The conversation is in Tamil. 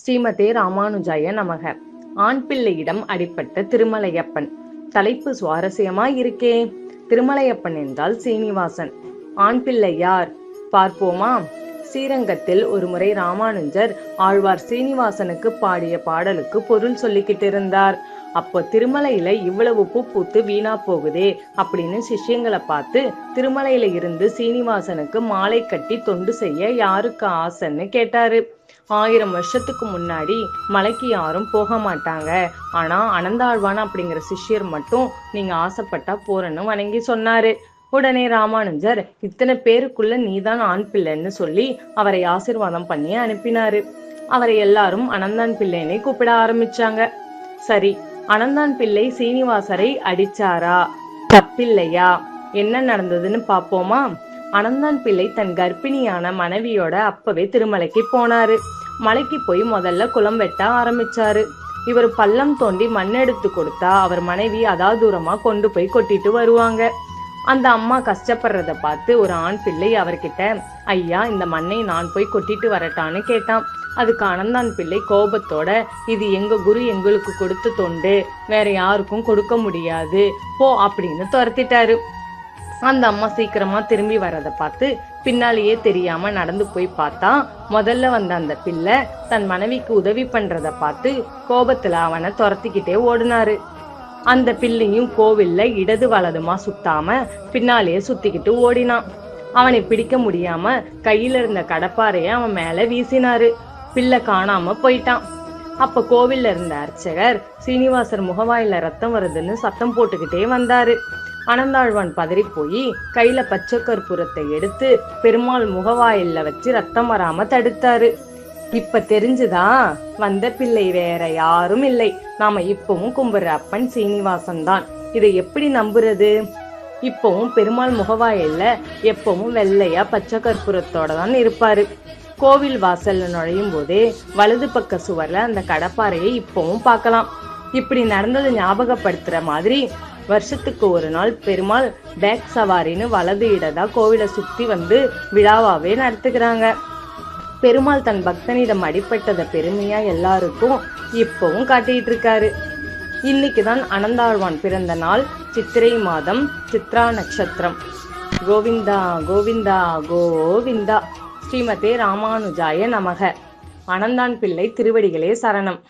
ஸ்ரீமதே ராமானுஜாய நமக. ஆண் பிள்ளையிடம் அடிப்பட்ட திருமலையப்பன். தலைப்பு சுவாரஸ்யமா இருக்கே. திருமலையப்பன் என்றால் சீனிவாசன். ஆண் பிள்ளை யார்? பார்ப்போமா? ஸ்ரீரங்கத்தில் ஒருமுறை ராமானுஜர் ஆழ்வார் சீனிவாசனுக்கு பாடிய பாடலுக்கு பொருள் சொல்லிக்கிட்டு இருந்தார் அப்போ திருமலையில இவ்வளவு பூ பூத்து வீணா போகுதே அப்படின்னு சிஷ்யங்களை பார்த்து திருமலையில இருந்து சீனிவாசனுக்கு மாலை கட்டி தொண்டு செய்ய யாருக்கு ஆசைன்னு கேட்டாரு. ஆயிரம் வருஷத்துக்கு முன்னாடி மலைக்கு யாரும் போக மாட்டாங்க. ஆனா அனந்தாழ்வான் அப்படிங்கிற சிஷ்யர் மட்டும் நீங்க ஆசைப்பட்டா போறேன்னு வணங்கி சொன்னாரு. உடனே ராமானுஜர் இத்தனை பேருக்குள்ள நீதான் ஆண் பிள்ளைன்னு சொல்லி அவரை ஆசிர்வாதம் பண்ணி அனுப்பினாரு. அவரை எல்லாரும் அனந்தான் பிள்ளைன்னு கூப்பிட ஆரம்பிச்சாங்க. சரி அனந்தான் பிள்ளை சீனிவாசரை அடிச்சாரா? தப்பில்லையா? என்ன நடந்ததுன்னு பாப்போமா? அனந்தான் பிள்ளை தன் கர்ப்பிணியான மனைவியோட அப்பவே திருமலைக்கு போனாரு. மலைக்கு போய் முதல்ல குளம் வெட்ட ஆரம்பிச்சாரு. இவர் பள்ளம் தோண்டி மண் எடுத்து கொடுத்தா அவர் மனைவி அதா தூரமா கொண்டு போய் கொட்டிட்டு வருவாங்க. அந்த அம்மா கஷ்டப்படுறத பார்த்து ஒரு ஆண் பிள்ளை அவர்கிட்ட ஐயா இந்த மண்ணை நான் போய் கொட்டிட்டு வரட்டான்னு கேட்டான். அதுக்கு அனந்தான் பிள்ளை கோபத்தோட இது எங்க குரு எங்களுக்கு கொடுத்த தொண்டு. வேற யாருக்கும் கொடுக்க முடியாது. போ அப்படின்னு துரத்திட்டாரு. அந்த அம்மா சீக்கிரமா திரும்பி வரத பார்த்து பின்னாலேயே தெரியாம நடந்து போய் பார்த்தா முதல்ல வந்த அந்த பிள்ளை தன் மனைவிக்கு உதவி பண்றத பார்த்து கோபத்துல அவனை துரத்திக்கிட்டே ஓடினாரு. அந்த பிள்ளையும் கோவில்ல இடது வலதுமா சுத்தாம பின்னாலேயே சுத்திக்கிட்டு ஓடினான். அவனை பிடிக்க முடியாம கையில இருந்த கடப்பாறைய அவன் மேல வீசினாரு. பிள்ளை காணாம போயிட்டான். அப்ப கோவில்ல இருந்த அர்ச்சகர் சீனிவாசர் முகவாயில ரத்தம் வருதுன்னு சத்தம் போட்டுக்கிட்டே வந்தாரு. அனந்தாழ்வான் பதறி போய் கையில பச்சை கற்பூரத்தை எடுத்து பெருமாள் முகவாயில்ல வச்சு ரத்தம் வராம தடுத்தாரு. இப்ப தெரிஞ்சுதா? வந்த பிள்ளை வேற யாரும் இல்லை. நாம இப்பவும் கும்பிடுற அப்பன் சீனிவாசன் தான் இதை எப்படி நம்புறது? இப்பவும் பெருமாள் முகவாயில்ல எப்பவும் வெள்ளையா பச்சை கற்பூரத்தோட தான் இருப்பாரு. கோவில் வாசல்ல நுழையும் போதே வலது பக்க சுவர்ல அந்த கடப்பாறையை இப்பவும் பார்க்கலாம். இப்படி நடந்ததை ஞாபகப்படுத்துற மாதிரி வருஷத்துக்கு ஒரு நாள் பெருமாள் பேக் சவாரின்னு வலது இடதா கோவிலை சுத்தி வந்து விழாவாவே நடத்துக்கிறாங்க பெருமாள் தன் பக்தனிடம் அடிப்பட்டதை பெருமையா எல்லாருக்கும் இப்பவும் காட்டிட்டு இருக்காரு. இன்னைக்கு தான் அனந்தாழ்வான் பிறந்த நாள் சித்திரை மாதம் சித்ரா நட்சத்திரம். கோவிந்தா கோவிந்தா கோவிந்தா. ஸ்ரீமதே ராமானுஜாய நமக. அனந்தான் பிள்ளை திருவடிகளே சரணம்.